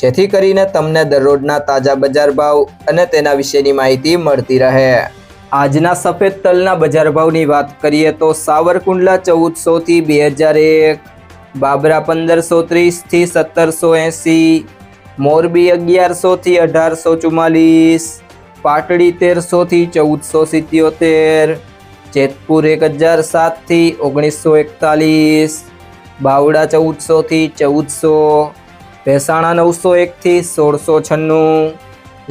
જેથી કરીને તમને દરરોજના તાજા બજાર ભાવ અને તેના વિશેની માહિતી મળતી રહે. આજના સફેદ તલના બજાર ભાવની વાત કરીએ તો સાવરકુંડલા ચૌદસોથી બે હજાર એક, બાબરા પંદરસો ત્રીસથી સત્તરસો એંસી, મોરબી અગિયારસોથી અઢારસો ચુમ્માલીસ, પાટડી તેરસોથી ચૌદસો સિત્યોતેર, જેતપુર એક હજાર સાતથી ઓગણીસો એકતાલીસ, બાવડા ચૌદસોથી ચૌદસો ભેસાણા નવસો એકથી સોળસો છન્નું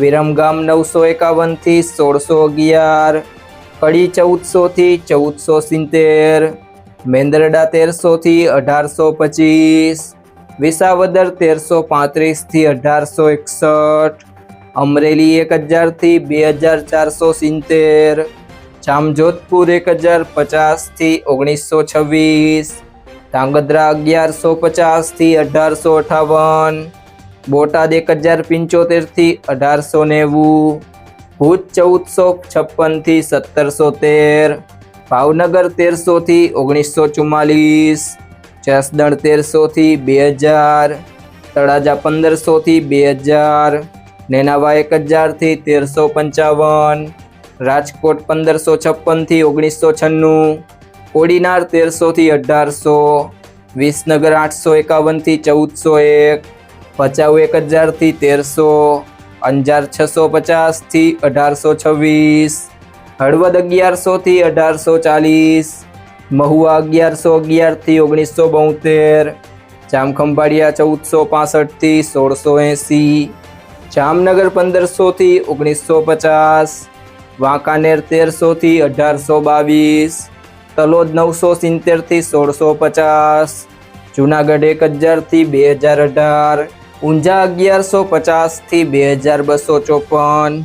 વિરમગામ નવસો એકાવનથી સોળસો અગિયાર, કડી ચૌદસોથી ચૌદસો સિત્તેર, મેંદરડા તેરસોથી અઢારસો પચીસ, વિસાવદર તેરસો પાંત્રીસથી અઢારસો એકસઠ, અમરેલી એક હજારથી બે હજાર ચારસો સિત્તેર, જામજોધપુર એક હજાર પચાસથી ઓગણીસો છવ્વીસ ધાંગધ્રા અગિયારસો પચાસથી અઢારસો અઠાવન. બોટાદ એક હજાર પંચોતેરથી અઢારસો નેવું. ભુજ ચૌદસો છપ્પનથી સત્તરસો તેર. ભાવનગર તેરસોથી ઓગણીસો ચુમ્માલીસ. જસદણ તેરસોથી બે હજાર. તળાજા પંદરસોથી બે હજાર. નેનાવા એક હજારથી તેરસો પંચાવન. રાજકોટ પંદરસો છપ્પનથી ઓગણીસો છન્નું. કોડીનાર તેરસોથી અઢારસો, વિસનગર આઠસો એકાવનથી ચૌદસો એક, ભચાઉ એક હજારથી તેરસો, અંજાર છસો પચાસથી અઢારસો છવ્વીસ, હળવદ અગિયારસોથી અઢારસો ચાલીસ, મહુવા અગિયારસો અગિયારથી ઓગણીસો બોતેર, જામખંભાળિયા ચૌદસો પાસઠથી સોળસો એંસી, જામનગર પંદરસોથી ઓગણીસો પચાસ, વાંકાનેર તેરસોથી અઢારસો બાવીસ તલોદ નવસો સિત્તેરથી સોળસો પચાસ, જુનાગઢ એક હજારથી બે હજાર અઢાર, ઊંઝા અગિયારસો પચાસથી બે હજાર બસો ચોપન.